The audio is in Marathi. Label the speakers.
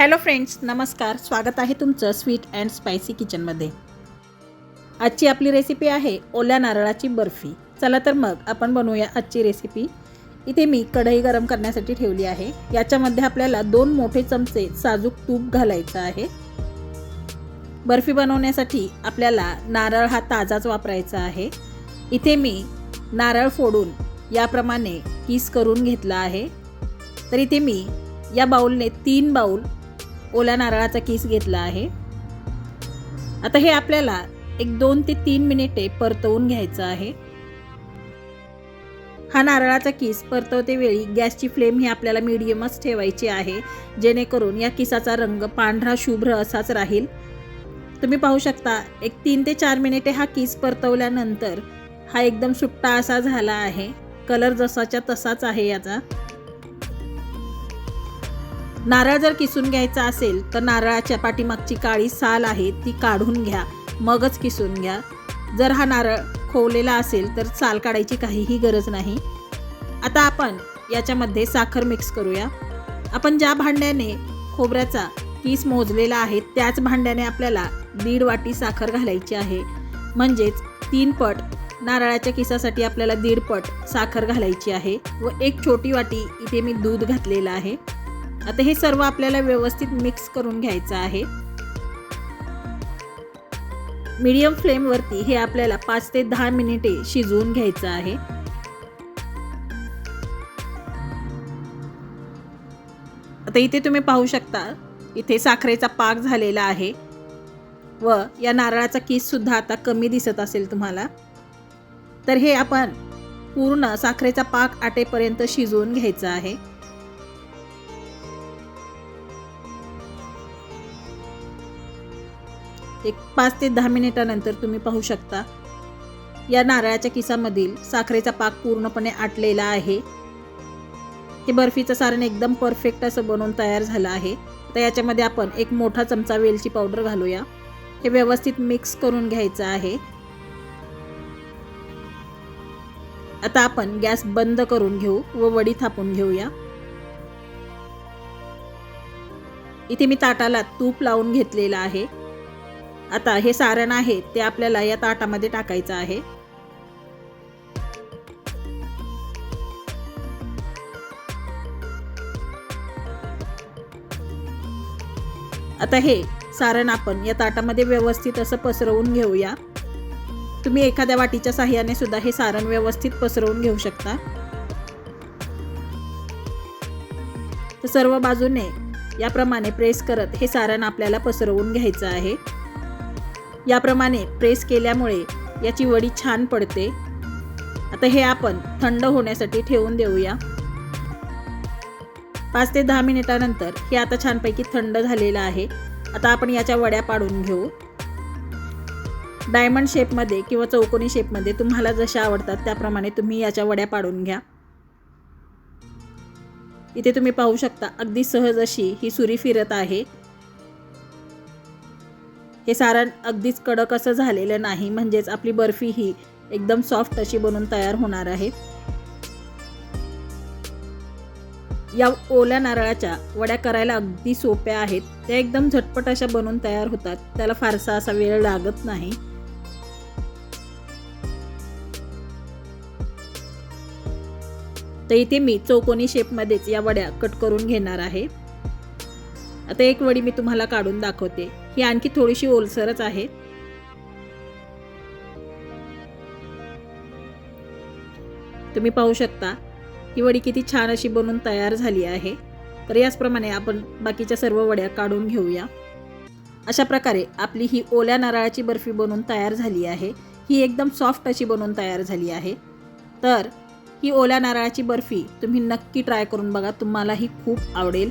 Speaker 1: हॅलो फ्रेंड्स नमस्कार. स्वागत आहे तुमचं स्वीट अँड स्पायसी किचनमध्ये. आजची आपली रेसिपी आहे ओल्या नारळाची बर्फी. चला तर मग आपण बनवूया आजची रेसिपी. इथे मी कढई गरम करण्यासाठी ठेवली आहे. याच्यामध्ये आपल्याला दोन मोठे चमचे साजूक तूप घालायचं आहे. बर्फी बनवण्यासाठी आपल्याला नारळ हा ताजाच वापरायचा आहे. इथे मी नारळ फोडून याप्रमाणे किस करून घेतला आहे. तर इथे मी या बाऊलने तीन बाऊल ओल्या नारळाचा किस घेतला आहे. आता हे आपल्याला एक दोन ते तीन मिनिटे परतवून घ्यायचं आहे. हा नारळाचा किस परतवते वेळी गॅसची फ्लेम ही आपल्याला मीडियमच ठेवायची आहे. जेणेकरून या किसाचा रंग पांढरा शुभ्र असाच राहील. तुम्ही पाहू शकता एक तीन ते चार मिनिटे हा किस परतवल्यानंतर हा एकदम सुट्टा असा झाला आहे. कलर जसाच्या तसाच आहे याचा. नारळ जर किसून घ्यायचा असेल तर नारळाच्या पाठीमागची काळी साल आहे ती काढून घ्या. मगच किसून घ्या. जर हा नारळ खोवलेला असेल तर साल काढायची काहीही गरज नाही. आता आपण याच्यामध्ये साखर मिक्स करूया. आपण ज्या भांड्याने खोबऱ्याचा किस मोजलेला आहे त्याच भांड्याने आपल्याला दीड वाटी साखर घालायची आहे. म्हणजेच तीन पट नारळाच्या किसासाठी आपल्याला दीड पट साखर घालायची आहे व एक छोटी वाटी इथे मी दूध घातलेलं आहे. आता हे सर्व आपल्याला व्यवस्थित मिक्स करून घ्यायचं आहे. मीडियम फ्लेमवरती हे आपल्याला पाच ते दहा मिनिटे शिजवून घ्यायचं आहे. आता इथे तुम्ही पाहू शकता इथे साखरेचा पाक झालेला आहे. व या नारळाचा केससुद्धा आता कमी दिसत असेल तुम्हाला. तर हे आपण पूर्ण साखरेचा पाक आटेपर्यंत शिजवून घ्यायचं आहे. एक पाच ते दहा मिनिटानंतर तुम्ही पाहू शकता. या नारळाच्या किसामधील साखरेचा पाक पूर्णपणे आटलेला आहे. हे बर्फीचं सारण एकदम परफेक्ट असं बनवून तयार झालं आहे. तर याच्यामध्ये आपण एक मोठा चमचा वेलची पावडर घालूया. हे व्यवस्थित मिक्स करून घ्यायचं आहे. आता आपण गॅस बंद करून घेऊ व वडी थापून घेऊया. इथे मी ताटाला तूप लावून घेतलेलं आहे. आता हे सारण आहे ते आपल्याला या ताटामध्ये टाकायचं आहे. आता हे सारण आपण या ताटामध्ये व्यवस्थित असं पसरवून घेऊया. तुम्ही एखाद्या वाटीच्या साह्याने सुद्धा हे सारण व्यवस्थित पसरवून घेऊ शकता. तर सर्व बाजूने याप्रमाणे प्रेस करत हे सारण आपल्याला पसरवून घ्यायचं आहे. याप्रमाणे प्रेस केल्यामुळे याची वडी छान पडते. आता हे आपण थंड होण्यासाठी ठेवून देऊया. पाच ते दहा मिनिटानंतर हे आता छानपैकी थंड झालेलं आहे. आता आपण याच्या वड्या पाडून घेऊ. डायमंड शेपमध्ये किंवा चौकोनी शेपमध्ये तुम्हाला जशा आवडतात त्याप्रमाणे तुम्ही याच्या वड्या पाडून घ्या. इथे तुम्ही पाहू शकता अगदी सहज अशी ही सुरी फिरत आहे. हे सारण अगदीच कडक असं झालेलं नाही. म्हणजेच आपली बर्फी ही एकदम सॉफ्ट अशी बनून तयार होणार आहे. या ओल्या नारळाच्या वड्या करायला अगदी सोप्या आहेत. त्या एकदम झटपट अशा बनून तयार होतात. त्याला फारसा असा वेळ लागत नाही. तर इथे मी चौकोनी शेपमध्येच या वड्या कट करून घेणार आहे. आता एक वडी मी तुम्हाला काढून दाखवते. ही आणखी थोडीशी ओलसरच आहे. तुम्ही पाहू शकता ही वडी किती छान अशी बनून तयार झाली आहे. तर याचप्रमाणे आपण बाकीच्या सर्व वड्या काढून घेऊया. अशा प्रकारे आपली ही ओल्या नारळाची बर्फी बनवून तयार झाली आहे. ही एकदम सॉफ्ट अशी बनवून तयार झाली आहे. तर ही ओल्या नारळाची बर्फी तुम्ही नक्की ट्राय करून बघा तुम्हालाही खूप आवडेल.